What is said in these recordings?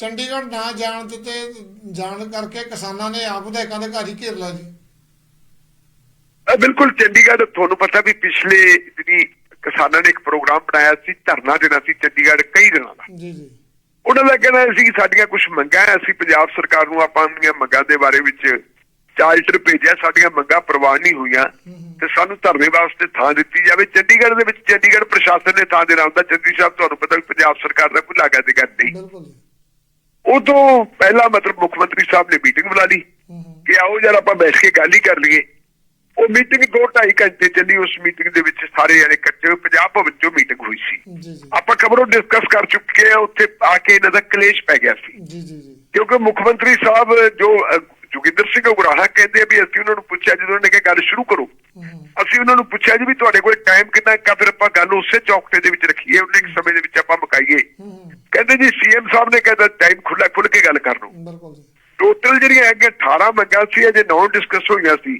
ਚੰਡੀਗੜ੍ਹ ਨਾ ਜਾਣ ਦਿੱਤੇ ਜਾਣ ਕਰਕੇ ਕਿਸਾਨਾਂ ਨੇ ਆਪ ਦੇ ਦੇ ਘਰ ਹੀ ਘੇਰ ਲਿਆ ਜੀ। ਬਿਲਕੁਲ ਚੰਡੀਗੜ੍ਹ ਤੁਹਾਨੂੰ ਪਤਾ ਵੀ ਪਿਛਲੇ ਜਿਹੜੀ ਕਿਸਾਨਾਂ ਨੇ ਇੱਕ ਪ੍ਰੋਗਰਾਮ ਬਣਾਇਆ ਸੀ ਧਰਨਾ ਦੇਣਾ ਸੀ ਚੰਡੀਗੜ੍ਹ ਕਈ ਦਿਨਾਂ ਦਾ। ਜੀ ਜੀ। ਉਹਨਾਂ ਦਾ ਕਹਿਣਾ ਸੀ ਕਿ ਸਾਡੀਆਂ ਕੁਝ ਮੰਗਾਂ ਹੈ ਅਸੀਂ ਪੰਜਾਬ ਸਰਕਾਰ ਨੂੰ ਆਪਾਂ ਦੀਆਂ ਮੰਗਾਂ ਦੇ ਬਾਰੇ ਵਿੱਚ ਚਾਰਟਰ ਭੇਜਿਆ ਸਾਡੀਆਂ ਮੰਗਾਂ ਪ੍ਰਵਾਨ ਨਹੀਂ ਹੋਈਆਂ ਤੇ ਸਾਨੂੰ ਧਰਨੇ ਵਾਸਤੇ ਥਾਂ ਦਿੱਤੀ ਜਾਵੇ। ਚੰਡੀਗੜ੍ਹ ਦੇ ਵਿੱਚ ਚੰਡੀਗੜ੍ਹ ਪ੍ਰਸ਼ਾਸਨ ਨੇ ਥਾਂ ਦੇਣਾ ਹੁੰਦਾ ਚੰਦੀ ਸਾਹਿਬ ਤੁਹਾਨੂੰ ਪਤਾ ਪੰਜਾਬ ਸਰਕਾਰ ਦਾ ਕੋਈ ਲਾਗਾ ਦੇ ਨਹੀਂ। ਬਿਲਕੁਲ ਉਦੋਂ ਪਹਿਲਾਂ ਮਤਲਬ ਮੁੱਖ ਮੰਤਰੀ ਸਾਹਿਬ ਨੇ ਮੀਟਿੰਗ ਬੁਲਾ ਲਈ ਕਿ ਆਓ ਜਰਾ ਆਪਾਂ ਬੈਠ ਕੇ ਗੱਲ ਹੀ ਕਰ ਲਈਏ। ਉਹ ਮੀਟਿੰਗ ਦੋ ਢਾਈ ਘੰਟੇ ਚੱਲੀ ਉਸ ਮੀਟਿੰਗ ਦੇ ਵਿੱਚ ਸਾਰੇ ਜਣੇ ਇਕੱਠੇ ਪੰਜਾਬ ਭਵਨ ਚੋਂ ਮੀਟਿੰਗ ਹੋਈ ਸੀ। ਆਪਾਂ ਖਬਰੋਂ ਡਿਸਕਸ ਕਰ ਚੁੱਕੇ ਆ ਉੱਥੇ ਆ ਕੇ ਇਹਨਾਂ ਦਾ ਕਲੇਸ਼ ਪੈ ਗਿਆ ਸੀ। ਕਿਉਂਕਿ ਮੁੱਖ ਮੰਤਰੀ ਸਾਹਿਬ ਜੋ ਜੋਗਿੰਦਰ ਸਿੰਘ ਉਗਰਾਹਾ ਕਹਿੰਦੇ ਵੀ ਅਸੀਂ ਉਹਨਾਂ ਨੂੰ ਪੁੱਛਿਆ ਜਦੋਂ ਉਹਨਾਂ ਨੇ ਕਿਹਾ ਗੱਲ ਸ਼ੁਰੂ ਕਰੋ। ਹੂੰ। ਹੂੰ ਅਸੀਂ ਉਹਨਾਂ ਨੂੰ ਪੁੱਛਿਆ ਜੀ ਵੀ ਤੁਹਾਡੇ ਕੋਲ ਟਾਈਮ ਕਿੰਨਾ ਕਾ ਫਿਰ ਆਪਾਂ ਗੱਲ ਉਸੇ ਚੌਕਟੇ ਦੇ ਵਿੱਚ ਰੱਖੀਏ ਉਹਨੇ ਇੱਕ ਸਮੇਂ ਦੇ ਵਿੱਚ ਆਪਾਂ ਮੁਕਾਈਏ। ਹੂੰ। ਹੂੰ ਕਹਿੰਦੇ ਜੀ ਸੀਐਮ ਸਾਹਿਬ ਨੇ ਕਹਿੰਦਾ ਟਾਈਮ ਖੁੱਲਾ ਖੁੱਲ ਕੇ ਗੱਲ ਕਰ ਲਓ। ਟੋਟਲ ਜਿਹੜੀਆਂ ਹੈਗੀਆਂ 18 ਮੰਗਾਂ ਸੀ ਅਜੇ ਨੌ ਡਿਸਕਸ ਹੋਈਆਂ ਸੀ।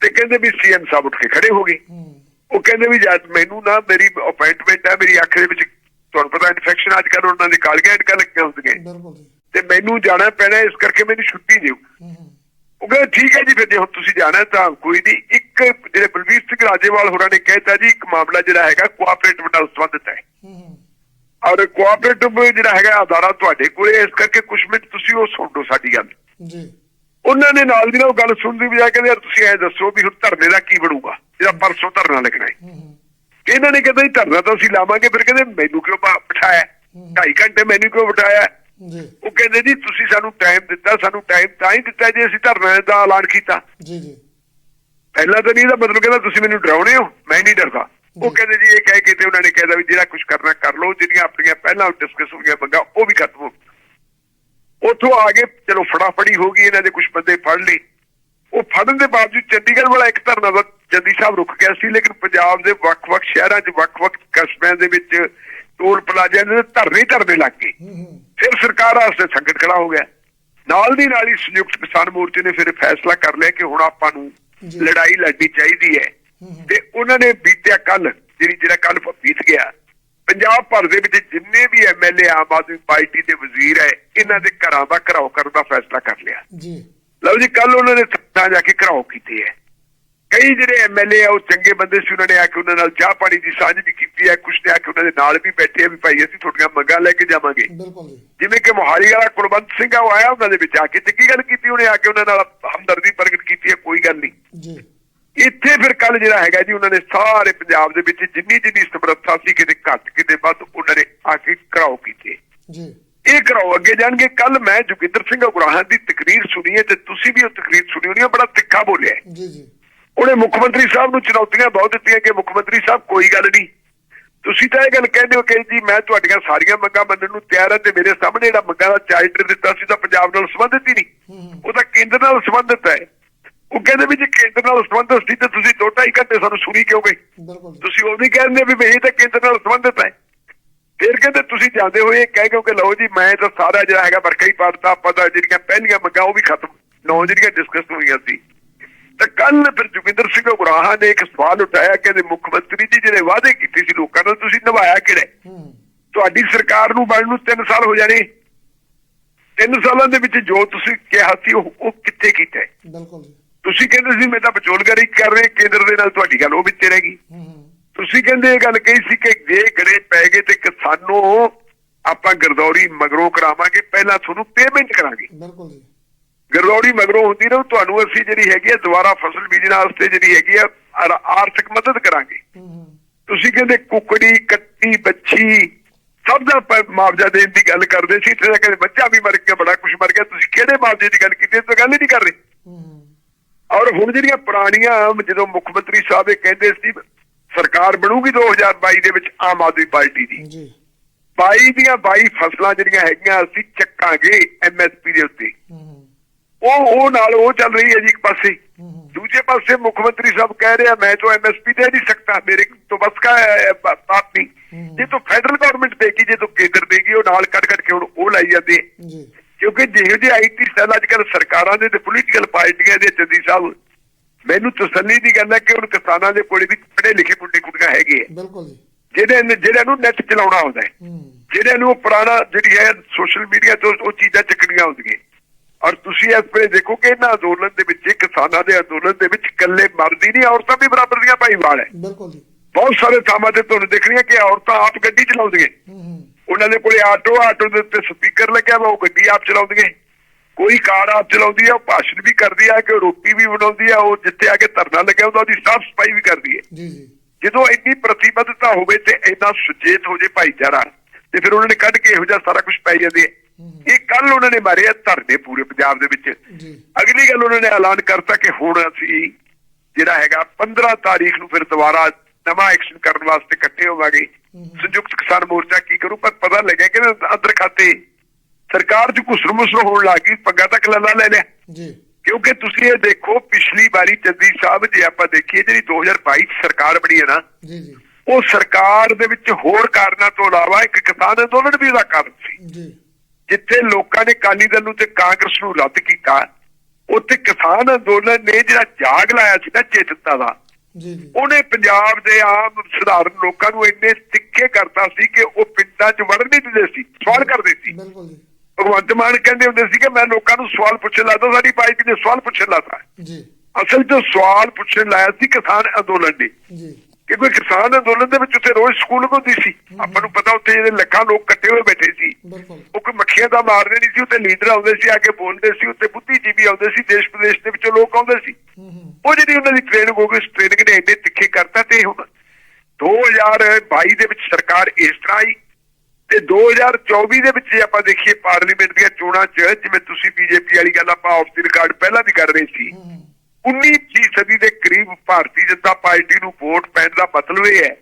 ਤੇ ਕਹਿੰਦੇ ਵੀ ਸੀਐਮ ਸਾਹਿਬ ਉੱਠ ਕੇ ਖੜੇ ਹੋ ਗਏ। ਹੂੰ। ਉਹ ਕਹਿੰਦੇ ਵੀ ਜਦ ਮੈਨੂੰ ਨਾ ਮੇਰੀ ਅਪਾਇੰਟਮੈਂਟ ਹੈ ਮੇਰੀ ਅੱਖ ਦੇ ਵਿੱਚ ਤੁਹਾਨੂੰ ਪਤਾ ਇਨਫੈਕਸ਼ਨ ਅੱਜ ਕੱਲ੍ਹ ਉਹਨਾਂ ਦੀ ਕਾਲੀਆਂ ਐਨਕਾਂ ਲੱਗੀਆਂ ਹੁੰਦੀਆਂ। ਬਿਲਕੁਲ ਜੀ। ਤੇ ਮੈਨੂੰ ਜਾਣਾ ਪੈਣਾ ਇਸ ਕਰਕੇ ਮੈਨੂੰ ਛੁੱਟੀ ਦਿਓ। ਉਹ ਕਹਿੰਦੇ ਠੀਕ ਹੈ ਜੀ ਫਿਰ ਜੇ ਹੁਣ ਤੁਸੀਂ ਜਾਣਾ ਤਾਂ ਕੋਈ ਨਹੀਂ। ਇੱਕ ਜਿਹੜੇ ਬਲਵੀਰ ਸਿੰਘ ਰਾਜੇਵਾਲ ਹੋਰਾਂ ਨੇ ਕਹਿਤਾ ਜੀ ਇੱਕ ਮਾਮਲਾ ਜਿਹੜਾ ਹੈਗਾ ਕੋਆਪਰੇਟਿਵ ਨਾਲ ਸੰਬੰਧਿਤ ਹੈ। ਔਰ ਕੋਆਪਰੇਟਿਵ ਜਿਹੜਾ ਹੈਗਾ ਅਦਾਰਾ ਤੁਹਾਡੇ ਕੋਲੇ ਇਸ ਕਰਕੇ ਕੁਝ ਮਿੰਟ ਤੁਸੀਂ ਉਹ ਸੁਣ ਲਓ ਸਾਡੀ ਗੱਲ। ਜੀ। ਉਹਨਾਂ ਨੇ ਨਾਲ ਦੀ ਨਾਲ ਉਹ ਗੱਲ ਸੁਣਨ ਦੀ ਬਜਾਏ ਕਹਿੰਦੇ ਯਾਰ ਤੁਸੀਂ ਐ ਦੱਸੋ ਵੀ ਹੁਣ ਧਰਨੇ ਦਾ ਕੀ ਬਣੂਗਾ? ਜਿਹੜਾ ਪਰਸੋਂ ਧਰਨਾ ਲੱਗਣਾ ਹੈ। ਇਹਨਾਂ ਨੇ ਕਹਿੰਦਾ ਜੀ ਧਰਨਾ ਤਾਂ ਅਸੀਂ ਲਾਵਾਂਗੇ। ਫਿਰ ਕਹਿੰਦੇ ਮੈਨੂੰ ਕਿਉਂ ਬਿਠਾਇਆ? ਹੂੰ। ਢਾਈ ਘੰਟੇ ਮੈਨੂੰ ਕਿਉਂ ਬਿਠਾਇਆ? ਜੀ। ਉਹ ਕਹਿੰਦੇ ਜੀ ਤੁਸੀਂ ਸਾਨੂੰ ਟਾਈਮ ਦਿੱਤਾ ਸਾਨੂੰ ਟਾਈਮ ਤਾਂ ਹੀ ਦਿੱਤਾ ਜੇ ਅਸੀਂ ਧਰਨਾ ਦਾ ਐਲਾਨ ਕੀਤਾ। ਜੀ ਜੀ। ਪਹਿਲਾਂ ਤਾਂ ਨਹੀਂ ਇਹਦਾ ਮਤਲਬ ਕਹਿੰਦਾ ਤੁਸੀਂ ਮੈਨੂੰ ਡਰਾਉਣੇ ਹੋ ਮੈਂ ਨਹੀਂ ਡਰਦਾ। ਉਹ। ਕਹਿੰਦੇ ਜੀ ਇਹ ਕਹਿ ਕੇ ਤੇ ਉਹਨਾਂ ਨੇ ਕਹਿਦਾ ਵੀ ਜਿਹੜਾ ਕੁਝ ਕਰਨਾ ਕਰ ਲਓ ਜਿਹੜੀਆਂ ਆਪਣੀਆਂ ਪਹਿਲਾਂ ਡਿਸਕਸ ਹੋਈਆਂ ਮੰਗਾਂ ਉਹ ਵੀ ਖਤਮ ਹੋ ਉੱਥੋਂ ਆ ਕੇ ਚਲੋ ਫੜਾਫੜੀ ਹੋ ਗਈ ਇਹਨਾਂ ਦੇ ਕੁਝ ਬੰਦੇ ਫੜ ਲਏ। ਉਹ ਫੜਨ ਦੇ ਬਾਵਜੂਦ ਚੰਡੀਗੜ੍ਹ ਵਾਲਾ ਇੱਕ ਧਰਨਾ ਦਾ ਚੰਦੀ ਸਾਹਿਬ ਰੁਕ ਗਿਆ ਸੀ ਲੇਕਿਨ ਪੰਜਾਬ ਦੇ ਵੱਖ-ਵੱਖ ਸ਼ਹਿਰਾਂ 'ਚ ਵੱਖ-ਵੱਖ ਕਸਬਿਆਂ ਦੇ ਵਿੱਚ ਟੋਲ ਪਲਾਜ਼ਿਆਂ ਦੇ ਧਰਨੇ ਧਰਨੇ ਲੱਗ ਗਏ। ਹੂੰ ਹੂੰ। ਫਿਰ ਸਰਕਾਰ ਵਾਸਤੇ ਸੰਕਟ ਖੜਾ ਹੋ ਗਿਆ। ਨਾਲ ਦੀ ਨਾਲ ਹੀ ਸੰਯੁਕਤ ਕਿਸਾਨ ਮੋਰਚੇ ਨੇ ਫਿਰ ਫੈਸਲਾ ਕਰ ਲਿਆ ਕਿ ਹੁਣ ਆਪਾਂ ਨੂੰ। ਲੜਾਈ ਲੜਨੀ ਚਾਹੀਦੀ ਹੂੰ। ਤੇ ਉਹਨਾਂ ਨੇ ਬੀਤਿਆ ਕੱਲ ਜਿਹੜੀ ਜਿਹੜਾ ਕੱਲ ਬੀਤ ਗਿਆ। ਪੰਜਾਬ ਭਰ ਦੇ ਵਿੱਚ ਜਿੰਨੇ ਵੀ ਐਮਐਲਏ ਆਮ ਆਦਮੀ ਪਾਰਟੀ ਦੇ ਵਜ਼ੀਰ ਹੈ ਇਹਨਾਂ ਦੇ ਘਰਾਂ ਦਾ ਘਰਾਓ ਕਰਨ ਦਾ ਫੈਸਲਾ ਕਰ ਲਿਆ। ਜੀ। ਲਓ ਜੀ ਕੱਲ ਉਹਨਾਂ ਨੇ ਸੱਤਾਂ ਜਾ ਕੇ ਘਰਾਓ ਕੀਤੇ ਹੈ। ਕਈ ਜਿਹੜੇ ਐਮਐਲਏ ਆ ਉਹ ਚੰਗੇ ਬੰਦੇ ਸੀ ਉਹਨਾਂ ਨੇ ਆ ਕੇ ਉਹਨਾਂ ਨਾਲ ਚਾਹ ਪਾਣੀ ਦੀ ਸਾਂਝ ਵੀ ਕੀਤੀ ਹੈ ਕੁਛ ਨੇ ਆ ਕੇ ਉਹਨਾਂ ਦੇ ਨਾਲ ਵੀ ਬੈਠੇ ਆ ਵੀ ਭਾਈ ਅਸੀਂ ਤੁਹਾਡੀਆਂ ਮੰਗਾਂ ਲੈ ਕੇ ਜਾਵਾਂਗੇ। ਬਿਲਕੁਲ ਜੀ। ਜਿਵੇਂ ਕਿ ਮੋਹਾਲੀ ਵਾਲਾ ਕੁਲਵੰਤ ਸਿੰਘ ਆ ਉਹ ਆਇਆ ਉਹਨਾਂ ਦੇ ਵਿੱਚ ਆ ਕੇ ਚੰਗੀ ਗੱਲ ਕੀਤੀ ਉਹਨੇ ਆ ਕੇ ਉਹਨਾਂ ਨਾਲ ਹਮਦਰਦੀ ਪ੍ਰਗਟ ਕੀਤੀ ਹੈ ਕੋਈ ਗੱਲ ਨਹੀਂ। ਜੀ। ਇੱਥੇ ਫਿਰ ਕੱਲ ਜਿਹੜਾ ਹੈਗਾ ਜੀ ਉਹਨਾਂ ਨੇ ਸਾਰੇ ਪੰਜਾਬ ਦੇ ਵਿੱਚ ਜਿੰਨੀ ਜਿੰਨੀ ਸਮਰੱਥਾ ਸੀ ਕਿਤੇ ਘੱਟ ਕਿਤੇ ਵੱਧ ਉਹਨਾਂ ਨੇ ਆ ਕੇ ਘਰਾਓ ਕੀਤੇ। ਜੀ। ਇਹ ਘਰਾਓ ਅੱਗੇ ਜਾਣਗੇ। ਕੱਲ ਮੈਂ ਜੋਗਿੰਦਰ ਸਿੰਘ ਉਗਰਾਹਾਂ ਦੀ ਤਕਰੀਰ ਸੁਣੀ ਹੈ ਤੇ ਤੁਸੀਂ ਵੀ ਉਹ ਤਕਰੀਰ ਸੁਣੀ ਹੋਣੀ ਹੈ ਬੜਾ ਤਿੱਖਾ ਬੋਲਿਆ। ਜੀ ਜੀ। ਉਹਨੇ ਮੁੱਖ ਮੰਤਰੀ ਸਾਹਿਬ ਨੂੰ ਚੁਣੌਤੀਆਂ ਬਹੁਤ ਦਿੱਤੀਆਂ ਕਿ ਮੁੱਖ ਮੰਤਰੀ ਸਾਹਿਬ ਕੋਈ ਗੱਲ ਨਹੀਂ। ਤੁਸੀਂ ਤਾਂ ਇਹ ਗੱਲ ਕਹਿੰਦੇ ਹੋ ਕਿ ਜੀ ਮੈਂ ਤੁਹਾਡੀਆਂ ਸਾਰੀਆਂ ਮੰਗਾਂ ਮੰਨਣ ਨੂੰ ਤਿਆਰ ਹਾਂ ਤੇ ਮੇਰੇ ਸਾਹਮਣੇ ਜਿਹੜਾ ਮੰਗਾਂ ਦਾ ਚਾਰਟਰ ਦਿੱਤਾ ਸੀ ਤਾਂ ਪੰਜਾਬ ਨਾਲ ਸੰਬੰਧਿਤ ਹੀ ਨਹੀਂ। ਉਹ ਤਾਂ ਕੇਂਦਰ ਨਾਲ ਸੰਬੰਧਿਤ ਹੈ। ਉਹ ਕਹਿੰਦੇ ਵੀ ਜੇ ਕੇਂਦਰ ਨਾਲ ਸੰਬੰਧਿਤ ਸੀ ਤੇ ਤੁਸੀਂ ਦੋ ਢਾਈ ਘੰਟੇ ਸਾਨੂੰ ਸੁਣੀ ਕਿਉਂ ਗਏ? ਤੁਸੀਂ ਉਹ ਵੀ ਕਹਿੰਦੇ ਵੀ ਇਹ ਤਾਂ ਕੇਂਦਰ ਨਾਲ ਸੰਬੰਧਿਤ ਹੈ। ਫਿਰ ਕਹਿੰਦੇ ਤੁਸੀਂ ਜਾਂਦੇ ਹੋਏ ਇਹ ਕਹਿ ਕਿਉਂ ਕਿ ਲਓ ਜੀ ਮੈਂ ਤਾਂ ਸਾਰਾ ਜਿਹੜਾ ਹੈਗਾ ਵਰਕਾ ਹੀ ਪਾੜਤਾ ਆਪਾਂ ਤਾਂ ਜਿਹੜੀਆਂ ਪਹਿਲੀਆਂ ਮੰਗਾਂ ਉਹ ਵੀ ਖਤਮ ਨੌ ਜਿਹੜੀਆਂ ਡਿਸਕਸ ਹੋਈਆਂ ਸੀ। ਤਾਂ ਕੱਲ ਫਿਰ ਜੋਗਿੰਦਰ ਸਿੰਘ ਉਗਰਾਹਾਂ ਨੇ ਇੱਕ ਸਵਾਲ ਉਠਾਇਆ ਕਿ ਮੁੱਖ ਮੰਤਰੀ ਜੀ ਜਿਹੜੇ ਵਾਅਦੇ ਕੀਤੇ ਸੀ ਲੋਕਾਂ ਨਾਲ ਤੁਸੀਂ ਨਿਭਾਇਆ ਕਿਹੜੇ? ਤੁਹਾਡੀ ਸਰਕਾਰ ਨੂੰ ਬਣਨ ਨੂੰ 3 ਸਾਲ ਹੋ ਜਾਣੇ। 3 ਸਾਲਾਂ ਦੇ ਵਿੱਚ ਜੋ ਤੁਸੀਂ ਕਿਹਾ ਸੀ ਉਹ ਉਹ ਕਿੱਥੇ ਕੀਤਾ? ਬਿਲਕੁਲ ਤੁਸੀਂ ਕਹਿੰਦੇ ਸੀ ਮੈਂ ਤਾਂ ਵਿਚੋਲਗਰੀ ਕਰ ਰਹੇ ਕੇਂਦਰ ਦੇ ਨਾਲ ਤੁਹਾਡੀ ਗੱਲ ਉਹ ਵਿੱਚ ਰਹੇਗੀ ਹੂੰ ਹੂੰ। ਤੁਸੀਂ ਕਹਿੰਦੇ ਇਹ ਗੱਲ ਕਹੀ ਸੀ ਕਿ ਜੇ ਗੜੇ ਪੈ ਗਏ ਤੇ ਕਿਸਾਨੋਂ ਆਪਾਂ ਗਰਦੌਰੀ ਮਗਰੋਂ ਕਰਾਵਾਂਗੇ ਪਹਿਲਾਂ ਤੁਹਾਨੂੰ ਪੇਮੈਂਟ ਕਰਾਂਗੇ। ਬਿਲਕੁਲ ਜੀ। ਗਰਦੌਰੀ ਮਗਰੋਂ ਹੁੰਦੀ ਨਾ ਤੁਹਾਨੂੰ ਅਸੀਂ ਜਿਹੜੀ ਹੈਗੀ ਆ ਦੁਬਾਰਾ ਫਸਲ ਬੀਜਣ ਵਾਸਤੇ ਜਿਹੜੀ ਹੈਗੀ ਆ ਆਰ- ਆਰਥਿਕ ਮਦਦ ਕਰਾਂਗੇ। ਹੂੰ ਹੂੰ ਤੁਸੀਂ ਕਹਿੰਦੇ ਕੁਕੜੀ ਕੱਟੀ ਬੱਚੀ ਸਭ ਦਾ ਮੁਆਵਜ਼ਾ ਦੇਣ ਦੀ ਗੱਲ ਕਰਦੇ ਸੀ ਤੇ ਕਹਿੰਦੇ ਬੱਚਾ ਵੀ ਮਰ ਗਿਆ ਬੜਾ ਕੁਝ ਮਰ ਗਿਆ ਤੁਸੀਂ ਕਿਹੜੇ ਮੁਆਵਜ਼ੇ ਦੀ ਗੱਲ ਕੀਤੀ ਇਹ ਤਾਂ ਗੱਲ ਹੀ ਨਹੀਂ ਕਰ ਰਹੇ। ਹੂੰ ਹੂੰ ਔਰ ਹੁਣ ਜਿਹੜੀਆਂ ਪੁਰਾਣੀਆਂ ਜਦੋਂ ਮੁੱਖ ਮੰਤਰੀ ਸਾਹਿਬ ਇਹ ਕਹਿੰਦੇ ਸੀ ਸਰਕਾਰ ਬਣੂਗੀ 2022 ਦੇ ਵਿੱਚ ਆਮ ਆਦਮੀ ਪਾਰਟੀ ਦੀ। ਜੀ। 22 ਦੀਆਂ 22 ਫਸਲਾਂ ਜਿਹੜੀਆਂ ਹੈਗੀਆਂ ਅਸੀਂ ਚੱਕਾਂਗੇ ਐਮਐਸਪੀ ਦੇ ਉੱਤੇ। ਹੂੰ ਹੂੰ। ਉਹ ਉਹ ਨਾਲ ਉਹ ਚੱਲ ਰਹੀ ਹੈ ਜੀ ਇੱਕ ਪਾਸੇ। ਦੂਜੇ ਪਾਸੇ ਮੁੱਖ ਮੰਤਰੀ ਸਾਹਿਬ ਕਹਿ ਰਿਹਾ ਮੈਂ ਤਾਂ ਐਮਐਸਪੀ ਦੇ ਨਹੀਂ ਸਕਤਾ ਮੇਰੇ ਤੋਂ ਬਸ ਕਾ ਬਾਤ ਨਹੀਂ। ਜੇ ਤੋਂ ਫੈਡਰਲ ਗਵਰਨਮੈਂਟ ਦੇਗੀ ਜੇ ਤੋਂ ਕੇਂਦਰ ਦੇਗੀ ਉਹ ਨਾਲ ਕੱਢ ਕੱਢ ਕੇ ਹੁਣ ਉਹ ਲਾਈ ਜਾਂਦੇ ਜੀ। ਕਿਉਂਕਿ ਜਿਹੋ ਜਿਹੇ ਆਈਟੀ ਸੈੱਲ ਅੱਜ ਕੱਲ੍ਹ ਸਰਕਾਰਾਂ ਦੇ ਤੇ ਪੋਲੀਟੀਕਲ ਪਾਰਟੀਆਂ ਦੇ ਚੰਦੀ ਸਾਹਿਬ ਮੈਨੂੰ ਤਸੱਲੀ ਦੀ ਗੱਲ ਹੈ ਕਿ ਹੁਣ ਕਿਸਾਨਾਂ ਦੇ ਕੋਲੇ ਵੀ ਪੜ੍ਹੇ ਲਿਖੇ ਮੁੰਡੇ ਕੁੜੀਆਂ ਹੈਗੇ ਆ। ਬਿਲਕੁਲ ਜੀ। ਜਿਹੜੇ ਜਿਹੜਿਆਂ ਨੂੰ ਨੈਟ ਚਲਾਉਣਾ ਆਉਂਦਾ ਹੈ। ਹੂੰ। ਜਿਹੜੇ ਨੂੰ ਪੁਰਾਣਾ ਜਿਹੜੀ ਹੈ ਸੋਸ਼ਲ ਮੀਡੀਆ ਤੋਂ ਉਹ ਚੀਜ਼ਾਂ ਚੱਕਣੀਆਂ ਹੁੰਦੀਆਂ। ਔਰ ਤੁਸੀਂ ਇਸ ਵੇਲੇ ਦੇਖੋ ਕਿ ਇਹਨਾਂ ਅੰਦੋਲਨ ਦੇ ਵਿੱਚ ਕਿਸਾਨਾਂ ਦੇ ਅੰਦੋਲਨ ਦੇ ਵਿੱਚ ਇਕੱਲੇ ਮਰਦ ਹੀ ਨਹੀਂ ਔਰਤਾਂ ਵੀ ਬਰਾਬਰ ਦੀਆਂ ਭਾਈਵਾਲ ਹੈ। ਬਿਲਕੁਲ ਜੀ। ਬਹੁਤ ਸਾਰੇ ਥਾਵਾਂ ਤੇ ਤੁਹਾਨੂੰ ਦੇਖਣੀਆਂ ਕਿ ਔਰਤਾਂ ਆਪ ਗੱਡੀ ਚਲਾਉਂਦੀਆਂ। ਹੂੰ ਹੂੰ। ਉਹਨਾਂ ਦੇ ਕੋਲੇ ਆਟੋ ਆਟੋ ਦੇ ਉੱਤੇ ਸਪੀਕਰ ਲੱਗਿਆ ਵਾ ਉਹ ਗੱਡੀ ਆਪ ਚਲਾਉਂਦੀਆਂ। ਕੋਈ ਕਾਰ ਆਪ ਚਲਾਉਂਦੀ ਹੈ ਉਹ ਭਾਸ਼ਣ ਵੀ ਕਰਦੀ ਹੈ ਕਿ ਰੋਟੀ ਵੀ ਬਣਾਉਂਦੀ ਹੈ ਉਹ ਜਿੱਥੇ ਆ ਕੇ ਧਰਨਾ ਲੱਗਿਆ ਹੁੰਦਾ ਉਹਦੀ ਸਾਫ਼ ਸਫ਼ਾਈ ਵੀ ਕਰਦੀ ਹੈ। ਜੀ ਜੀ। ਜਦੋਂ ਇੰਨੀ ਪ੍ਰਤੀਬੱਧਤਾ ਹੋਵੇ ਤੇ ਇੰਨਾ ਸੁਚੇਤ ਹੋ ਜੇ ਭਾਈਚਾਰਾ ਤੇ ਫਿਰ ਉਹਨਾਂ ਨੇ ਕੱਢ ਕੇ ਇਹੋ ਜਿਹਾ ਸਾਰਾ ਕੁਝ ਪੈ ਜਾਂਦੇ ਆ ਇਹ ਕੱਲ ਉਹਨਾਂ ਨੇ ਮਾਰਿਆ ਧਰਨੇ ਪੂਰੇ ਪੰਜਾਬ ਦੇ ਵਿੱਚ। ਅਗਲੀ ਗੱਲ ਉਹਨਾਂ ਨੇ ਐਲਾਨ ਕਰਤਾ ਕਿ ਹੁਣ ਅਸੀਂ ਜਿਹੜਾ ਹੈਗਾ 15 ਤਾਰੀਖ ਨੂੰ ਫਿਰ ਦੁਬਾਰਾ ਨਵਾਂ ਐਕਸ਼ਨ ਕਰਨ ਵਾਸਤੇ ਇਕੱਠੇ ਹੋਵਾਂਗੇ। ਸੰਯੁਕਤ ਕਿਸਾਨ ਮੋਰਚਾ ਕੀ ਕਰੂ? ਪਰ ਪਤਾ ਲੱਗਿਆ ਕਿ ਅੰਦਰ ਖਾਤੇ ਸਰਕਾਰ ਚ ਘੁਸਰ ਮੁਸਰ ਹੋਣ ਲੱਗੀ ਪੱਗਾ ਤੱਕ ਲੱਲਾ ਲੈ ਲਿਆ। ਜੀ। ਕਿਉਂਕਿ ਤੁਸੀਂ ਇਹ ਦੇਖੋ ਪਿਛਲੀ ਵਾਰੀ ਚੰਦੀ ਸਾਹਿਬ ਜੇ ਆਪਾਂ ਦੇਖੀਏ ਜਿਹੜੀ 2022 ਚ ਸਰਕਾਰ ਬਣੀ ਹੈ ਨਾ ਜੀ ਜੀ। ਉਹ ਸਰਕਾਰ ਦੇ ਵਿੱਚ ਹੋਰ ਕਾਰਨਾਂ ਤੋਂ ਇਲਾਵਾ ਇੱਕ ਕਿਸਾਨ ਅੰਦੋਲਨ ਵੀ ਉਹਦਾ ਕਾਰਨ ਸੀ। ਜੀ। ਜਿੱਥੇ ਲੋਕਾਂ ਨੇ ਕਾਲੀ ਦਲ ਨੂੰ ਤੇ ਕਾਂਗਰਸ ਨੂੰ ਰੱਦ ਕੀਤਾ ਉੱਥੇ ਕਿਸਾਨ ਅੰਦੋਲਨ ਨੇ ਜਿਹੜਾ ਜਾਗ ਲਾਇਆ ਸੀ ਨਾ ਚੇਤਨਤਾ ਦਾ ਜੀ ਜੀ। ਉਹਨੇ ਪੰਜਾਬ ਦੇ ਆਮ ਸਧਾਰਨ ਲੋਕਾਂ ਨੂੰ ਇੰਨੇ ਤਿੱਖੇ ਕਰਤਾ ਸੀ ਕਿ ਉਹ ਪਿੰਡਾਂ 'ਚ ਵੜਨ ਨਹੀਂ ਦਿੰਦੇ ਸੀ ਸਵਾਲ ਕਰਦੇ ਸੀ ਬਿਲਕੁਲ ਜੀ। ਭਗਵੰਤ ਮਾਨ ਕਹਿੰਦੇ ਹੁੰਦੇ ਸੀ ਕਿ ਮੈਂ ਲੋਕਾਂ ਨੂੰ ਸਵਾਲ ਪੁੱਛਣ ਲਾਦਾ ਸਾਡੀ ਪਾਰਟੀ ਨੇ ਸਵਾਲ ਪੁੱਛਣ ਲਾਤਾ ਜੀ। ਅਸਲ 'ਚ ਸਵਾਲ ਪੁੱਛਣ ਲਾਇਆ ਸੀ ਕਿਸਾਨ ਅੰਦੋਲਨ ਨੇ। ਜੀ। ਕਿ ਕੋਈ ਕਿਸਾਨ ਅੰਦੋਲਨ ਦੇ ਵਿੱਚ ਉੱਥੇ ਰੋਜ਼ ਸਕੂਲ ਹੁੰਦੀ ਸੀ। ਆਪਾਂ ਨੂੰ ਪਤਾ ਉੱਥੇ ਜਿਹੜੇ ਲੱਖਾਂ ਲੋਕ ਇਕੱਠੇ ਹੋਏ ਬੈਠੇ ਸੀ। ਉਹ ਕੋਈ ਮੱਖੀਆਂ ਦਾ ਮਾਰਦੇ ਨਹੀਂ ਸੀ ਉੱਥੇ ਲੀਡਰ ਆਉਂਦੇ ਸੀ ਆ ਕੇ ਬੋਲਦੇ ਸੀ ਉੱਥੇ ਬੁੱਧੀਜੀਵੀ ਆਉਂਦੇ ਸੀ ਦੇਸ਼ ਵਿਦੇਸ਼ ਦੇ ਵਿੱਚੋਂ ਲੋਕ ਆਉਂਦੇ ਸੀ। ਉਹ ਜਿਹੜੀ ਉਹਨਾਂ ਦੀ ਟ੍ਰੇਨਿੰਗ ਹੋ ਗਈ ਉਸ ਟ੍ਰੇਨਿੰਗ ਨੇ ਇੰਨੇ ਤਿੱਖੇ ਕਰਤਾ ਤੇ ਹੁਣ 2022 ਦੇ ਵਿੱਚ ਸਰਕਾਰ ਇਸ ਤਰ੍ਹਾਂ ਆਈ ਤੇ 2024 ਦੇ ਵਿੱਚ ਜੇ ਆਪਾਂ ਦੇਖੀਏ ਪਾਰਲੀਮੈਂਟ ਦੀਆਂ ਚੋਣਾਂ 'ਚ ਜਿਵੇਂ ਤੁਸੀਂ ਬੀਜੇਪੀ ਵਾਲੀ ਗੱਲ ਆਪਾਂ ਆਫ ਦੀ ਰਿਕਾਰਡ ਪਹਿਲਾਂ ਵੀ ਕਰ ਰਹੇ ਸੀ। ਹੂੰ ਹੂੰ 19 ਫੀਸਦੀ ਦੇ ਕਰੀਬ ਭਾਰਤੀ ਜਨਤਾ ਪਾਰਟੀ ਨੂੰ ਵੋਟ ਪੈਣ ਦਾ ਮਤਲਬ ਇਹ ਹੈ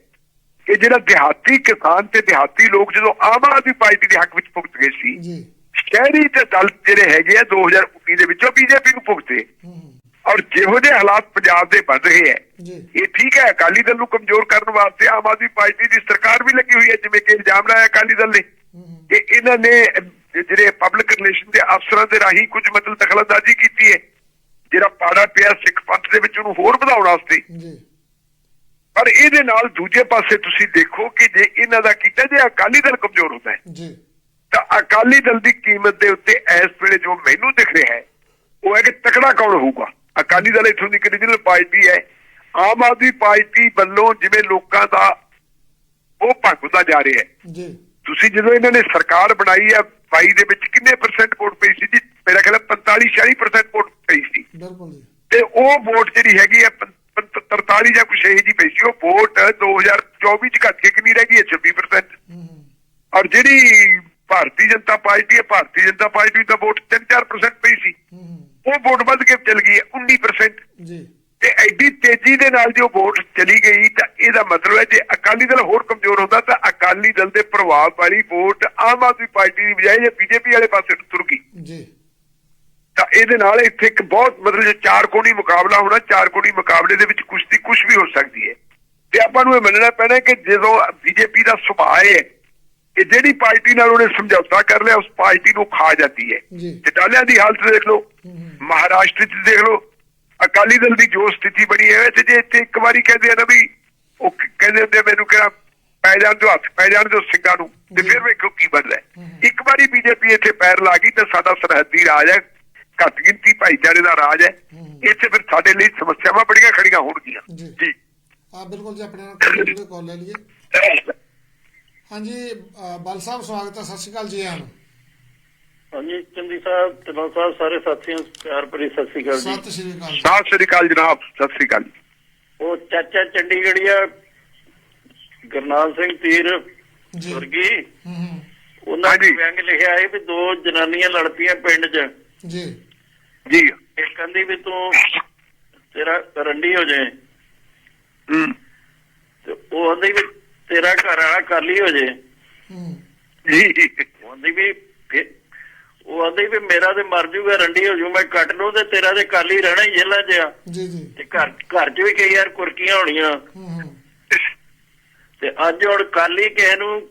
ਕਿ ਜਿਹੜਾ ਦਿਹਾਤੀ ਕਿਸਾਨ ਤੇ ਦਿਹਾਤੀ ਲੋਕ ਜਦੋਂ ਆਮ ਆਦਮੀ ਪਾਰਟੀ ਦੇ ਹੱਕ ਵਿੱਚ ਭੁਗਤ ਗਏ ਸੀ ਜੀ। ਸ਼ਹਿਰੀ ਤੇ ਦਲ ਜਿਹੜੇ ਹੈਗੇ ਆ 2019 ਦੇ ਵਿੱਚੋਂ ਬੀਜੇਪੀ ਨੂੰ ਭੁਗਤੇ। ਔਰ ਜਿਹੋ ਜਿਹੇ ਹਾਲਾਤ ਪੰਜਾਬ ਦੇ ਬਣ ਰਹੇ ਹੈ ਜੀ। ਇਹ ਠੀਕ ਹੈ ਅਕਾਲੀ ਦਲ ਨੂੰ ਕਮਜ਼ੋਰ ਕਰਨ ਵਾਸਤੇ ਆਮ ਆਦਮੀ ਪਾਰਟੀ ਦੀ ਸਰਕਾਰ ਵੀ ਲੱਗੀ ਹੋਈ ਹੈ ਜਿਵੇਂ ਕਿ ਇਲਜ਼ਾਮ ਲਾਇਆ ਅਕਾਲੀ ਦਲ ਨੇ ਕਿ ਇਹਨਾਂ ਨੇ ਜਿਹੜੇ ਪਬਲਿਕ ਰਿਲੇਸ਼ਨ ਦੇ ਅਫਸਰਾਂ ਦੇ ਰਾਹੀਂ ਕੁਝ ਮਤਲਬ ਦਖਲਅੰਦਾਜ਼ੀ ਕੀਤੀ ਹੈ। ਜਿਹੜਾ ਪਾੜਾ ਪਿਆ ਸਿੱਖ ਪੰਥ ਦੇ ਵਿੱਚ ਉਹਨੂੰ ਹੋਰ ਵਧਾਉਣ ਵਾਸਤੇ। ਜੀ। ਪਰ ਇਹਦੇ ਨਾਲ ਦੂਜੇ ਪਾਸੇ ਤੁਸੀਂ ਦੇਖੋ ਕਿ ਜੇ ਇਹਨਾਂ ਦਾ ਕੀਤਾ ਜੇ ਅਕਾਲੀ ਦਲ ਕਮਜ਼ੋਰ ਹੁੰਦਾ ਹੈ ਜੀ। ਤਾਂ ਅਕਾਲੀ ਦਲ ਦੀ ਕੀਮਤ ਦੇ ਉੱਤੇ ਇਸ ਵੇਲੇ ਜੋ ਮੈਨੂੰ ਦਿਖ ਰਿਹਾ ਹੈ ਉਹ ਹੈ ਕਿ ਤਕੜਾ ਕੌਣ ਹੋਊਗਾ? ਅਕਾਲੀ ਦਲ ਇਥੋਂ ਦੀ ਰੀਜਨਲ ਪਾਰਟੀ ਹੈ? ਆਮ ਆਦਮੀ ਪਾਰਟੀ ਵੱਲੋਂ ਜਿਵੇਂ ਲੋਕਾਂ ਦਾ ਉਹ ਭੰਗਦਾ ਜਾ ਰਿਹਾ ਹੈ। ਜੀ। ਤੁਸੀਂ ਜਦੋਂ ਇਹਨਾਂ ਨੇ ਸਰਕਾਰ ਬਣਾਈ ਹੈ 22 ਦੇ ਵਿੱਚ ਕਿੰਨੇ ਪਰਸੈਂਟ ਵੋਟ ਪਈ ਸੀ ਜੀ? ਮੇਰਾ ਖਿਆਲ ਹੈ 45 46% ਵੋਟ ਪਈ ਸੀ। ਬਿਲਕੁਲ ਜੀ। ਤੇ ਉਹ ਵੋਟ ਜਿਹੜੀ ਹੈਗੀ ਹੈ ਪੰ- ਪੰ- 43 ਜਾਂ ਕੁਛ ਇਹ ਜੀ ਪਈ ਸੀ। ਉਹ ਵੋਟ 2024 ਚ ਘੱਟ ਕੇ ਕਿੰਨੀ ਰਹਿ ਗਈ ਹੈ? 26% ਹੂੰ ਹੂੰ। ਔਰ ਜਿਹੜੀ ਭਾਰਤੀ ਜਨਤਾ ਪਾਰਟੀ ਹੈ ਭਾਰਤੀ ਜਨਤਾ ਪਾਰਟੀ ਦਾ ਵੋਟ 3-4% ਪਈ ਸੀ। ਉਹ ਵੋਟ ਵੱਧ ਕੇ ਚਲ ਗਈ ਹੈ 19% ਜੀ। ਤੇ ਐਡੀ ਤੇਜ਼ੀ ਦੇ ਨਾਲ ਜੋ ਵੋਟ ਚਲੀ ਗਈ ਤਾਂ ਇਹਦਾ ਮਤਲਬ ਹੈ ਜੇ ਅਕਾਲੀ ਦਲ ਹੋਰ ਕਮਜ਼ੋਰ ਹੁੰਦਾ ਤਾਂ ਅਕਾਲੀ ਦਲ ਦੇ ਪ੍ਰਭਾਵ ਵਾਲੀ ਵੋਟ ਆਮ ਆਦਮੀ ਪਾਰਟੀ ਦੀ ਬਜਾਏ ਜੇ ਬੀਜੇਪੀ ਵਾਲੇ ਪਾਸੇ ਤੁਰ ਗਈ। ਜੀ। ਤਾਂ ਇਹਦੇ ਨਾਲ ਇੱਥੇ ਇੱਕ ਬਹੁਤ ਮਤਲਬ ਜੇ ਚਾਰ ਕੋਣੀ ਮੁਕਾਬਲਾ ਹੋਣਾ ਚਾਰ ਕੋਣੀ ਮੁਕਾਬਲੇ ਦੇ ਵਿੱਚ ਕੁਸ਼ਤੀ ਕੁਝ ਵੀ ਹੋ ਸਕਦੀ ਹੈ। ਤੇ ਆਪਾਂ ਨੂੰ ਇਹ ਮੰਨਣਾ ਪੈਣਾ ਕਿ ਜਦੋਂ ਬੀਜੇਪੀ ਦਾ ਸੁਭਾਅ ਹੈ ਕਿ ਜਿਹੜੀ ਪਾਰਟੀ ਨਾਲ ਉਹਨੇ ਸਮਝੌਤਾ ਕਰ ਲਿਆ ਉਸ ਪਾਰਟੀ ਨੂੰ ਖਾ ਜਾਂਦੀ ਹੈ। ਜੀ। ਚਟਾਲਿਆਂ ਦੀ ਹਾਲਤ ਦੇਖ ਲਓ ਮਹਾਰਾਸ਼ਟਰ 'ਚ ਦੇਖ ਲਓ ਅਕਾਲੀ ਦਲ ਦੀ ਜੋ ਸਥਿਤੀ ਬਣੀ ਹੈ ਤੇ ਜੇ ਇੱਥੇ ਇੱਕ ਵਾਰੀ ਕਹਿੰਦੇ ਆ ਨਾ ਵੀ ਉਹ ਕਹਿੰਦੇ ਹੁੰਦੇ ਮੈਨੂੰ ਕਿਹਾ ਪੈ ਜਾਣ ਦਿਓ ਹੱਥ ਪੈ ਜਾਣ ਦਿਓ ਸਿੰਘਾਂ ਨੂੰ ਤੇ ਫਿਰ ਵੇਖੋ ਕੀ ਬਣਦਾ। ਇੱਕ ਵਾਰੀ ਬੀਜੇਪੀ ਇੱਥੇ ਪੈਰ ਲਾ ਗਈ ਤਾਂ ਸਾਡਾ ਸਰਹੱਦੀ ਰਾਜ ਹੈ ਘੱਟ ਗਿਣਤੀ ਭਾਈਚਾਰੇ ਦਾ ਰਾਜ ਹੈ। ਇੱਥੇ ਫਿਰ ਸਾਡੇ ਲਈ ਸਮੱਸਿਆਵਾਂ ਬੜੀਆਂ ਖੜੀਆਂ ਹੋਣਗੀਆਂ। ਜੀ। ਆ ਬਿਲਕੁਲ ਜੀ ਆਪਣੇ ਨਾਲ ਕਾਲ ਲੈ ਲਈਏ। ਹਾਂਜੀ ਬਲ ਸਾਹਿਬ ਸਵਾਗਤ ਹੈ ਸਤਿ ਸ਼੍ਰੀ ਅਕਾਲ ਜੀ ਆਇਆਂ ਨੂੰ। ਹਾਂਜੀ ਚੰਦੀ ਸਾਹਿਬ ਢਿੱਲੋਂ ਸਾਹਿਬ ਸਾਰੇ ਸਾਥੀਆਂ ਨੂੰ ਪਿਆਰ ਭਰੀ ਸਤਿ ਸ੍ਰੀ ਅਕਾਲ ਜੀ। ਸਤਿ ਸ਼੍ਰੀ ਅਕਾਲ। ਸਤਿ ਸ੍ਰੀ ਅਕਾਲ ਜਨਾਬ ਸਤਿ ਸ੍ਰੀ ਅਕਾਲ। ਉਹ ਚਾਚਾ ਚੰਡੀਗੜ੍ਹੀਆ ਗੁਰਨਾਮ ਸਿੰਘ ਤੀਰ ਜੀ। ਵਰਗੀ ਹੂੰ ਹੂੰ। ਉਹਨਾਂ। ਨੇ ਵਿਅੰਗ ਲਿਖਿਆ ਹੈ ਵੀ ਦੋ ਜਨਾਨੀਆਂ ਲੜਪੀਆਂ ਪਿੰਡ 'ਚ। ਜੀ। ਜੀ। ਇੱਕ ਕਹਿੰਦੀ ਵੀ ਤੂੰ ਤੇਰਾ ਰੰਡੀ ਹੋ ਜਾਏ ਹੂੰ। ਤੇ ਉਹ ਕਹਿੰਦੀ ਵੀ ਤੇਰਾ ਘਰ ਵਾਲਾ ਕਾਲੀ ਹੋ ਜਾਏ ਹੂੰ। ਜੀ। ਉਹ ਕਹਿੰਦੀ ਵੀ ਉਹ ਕਹਿੰਦੀ ਵੀ ਮੇਰਾ ਤੇ ਮਰ ਜੂਗਾ ਰੰਡੀ ਹੋ ਜੂ ਮੈਂ ਕੱਟ ਲੂ ਤੇ ਤੇਰਾ ਤੇ ਕਾਲੀ ਰਹਿਣਾ ਹੀ ਜੇਲਾ 'ਚ ਆ ਜੀ ਜੀ। ਤੇ ਘਰ ਘਰ 'ਚ ਵੀ ਕਈ ਯਾਰ ਕੁਰਕੀਆਂ ਹੋਣੀਆਂ। ਹੂੰ ਹੂੰ। ਤੇ ਅੱਜ ਹੁਣ ਕਾਲੀ ਕਿਸੇ ਨੂੰ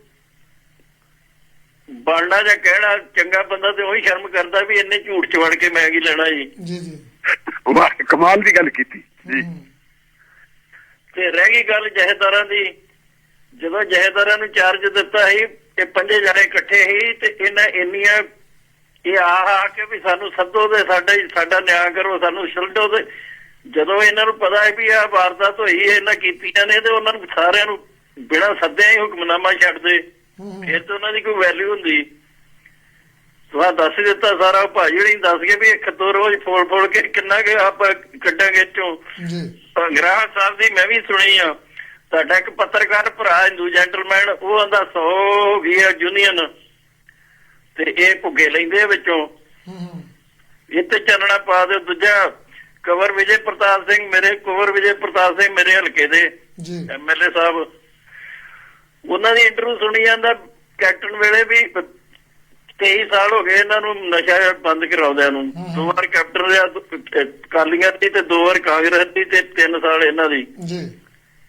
ਬਣਨਾ ਜਾਂ ਕਹਿਣਾ ਚੰਗਾ ਬੰਦਾ ਤੇ ਉਹੀ ਸ਼ਰਮ ਕਰਦਾ ਵੀ ਇੰਨੇ ਝੂਠ ਚ ਵੜ ਕੇ ਮੈਂ ਕੀ ਲੈਣਾ ਜੀ। ਜੀ ਜੀ। ਵਾਹ ਕਮਾਲ ਦੀ ਗੱਲ ਕੀਤੀ ਜੀ। ਤੇ ਰਹਿ ਗਈ ਗੱਲ ਜਹੇਦਾਰਾਂ ਦੀ। ਜਦੋਂ ਜਹੇਦਾਰਾਂ ਨੂੰ ਚਾਰਜ ਦਿੱਤਾ ਸੀ ਇਹ ਪੰਜੇ ਜਣੇ ਇਕੱਠੇ ਸੀ ਤੇ ਇਹਨਾਂ ਇੰਨੀਆਂ ਇਹ ਆ ਆ ਕੇ ਵੀ ਸਾਨੂੰ ਸੱਦੋ ਤੇ ਸਾਡਾ ਹੀ ਸਾਡਾ ਨਿਆਂ ਕਰੋ ਸਾਨੂੰ ਛੱਡੋ ਤੇ ਜਦੋਂ ਇਹਨਾਂ ਨੂੰ ਪਤਾ ਹੈ ਵੀ ਆ ਵਾਰਦਾਤ ਹੋਈ ਹੈ ਇਹਨਾਂ ਕੀਤੀਆਂ ਨੇ ਤੇ ਉਹਨਾਂ ਨੂੰ ਸਾਰਿਆਂ ਨੂੰ ਬਿਨਾਂ ਸੱਦਿਆਂ ਹੀ ਹੁਕਮਨਾਮਾ ਛੱਡ ਦੇ। ਫਿਰ ਤਾਂ ਉਹਨਾਂ ਦੀ ਕੋਈ ਵੈਲਿਊ ਹੁੰਦੀ। ਤੁਹਾ ਦੱਸ ਦਿੱਤਾ ਸਾਰਾ ਭਾਜੀ ਨਹੀਂ ਦੱਸ ਕੇ ਵੀ ਇੱਕ ਦੋ ਰੋਜ਼ ਫੋਲ ਫੋਲ ਕੇ ਕਿੰਨਾ ਕਿ ਆਪਾਂ ਕੱਢਾਂਗੇ ਚੋਂ ਜੀ। ਗ੍ਰਾਹ ਸਾਹਿਬ ਦੀ ਮੈਂ ਵੀ ਸੁਣੀ ਆ। ਤੁਹਾਡਾ ਇੱਕ ਪੱਤਰਕਾਰ ਭਰਾ ਹਿੰਦੂ ਜੈਂਟਲਮੈਨ ਉਹ ਆਂਦਾ 100 ਹੋ ਗਈ ਆ ਯੂਨੀਅਨ ਤੇ ਇਹ ਭੁੱਗੇ ਲੈਂਦੇ ਆ ਵਿੱਚੋਂ। ਤੇ ਚਾਨਣਾ ਪਾ ਦਿਓ ਦੂਜਾ ਕਵਰ ਵਿਜੇ ਪ੍ਰਤਾਪ ਸਿੰਘ ਮੇਰੇ ਕੁਵਰ ਵਿਜੇ ਪ੍ਰਤਾਪ ਸਿੰਘ ਮੇਰੇ ਹਲਕੇ ਦੇ। ਜੀ। ਐਮਐਲਏ ਸਾਹਿਬ। ਉਹਨਾਂ ਦੀ ਇੰਟਰਵਿਊ ਸੁਣੀ ਜਾਂਦਾ ਕੈਪਟਨ ਵੇਲੇ ਵੀ 23 ਸਾਲ ਹੋ ਗਏ ਇਹਨਾਂ ਨੂੰ ਨਸ਼ਾ ਬੰਦ ਕਰਾਉਂਦਿਆਂ ਨੂੰ। ਦੋ ਵਾਰ ਕੈਪਟਨ ਰਿਹਾ ਕਾਲੀਆਂ ਦੀ ਤੇ ਦੋ ਵਾਰ ਕਾਂਗਰਸ ਦੀ ਤੇ 3 ਸਾਲ ਇਹਨਾਂ ਦੀ। ਜੀ।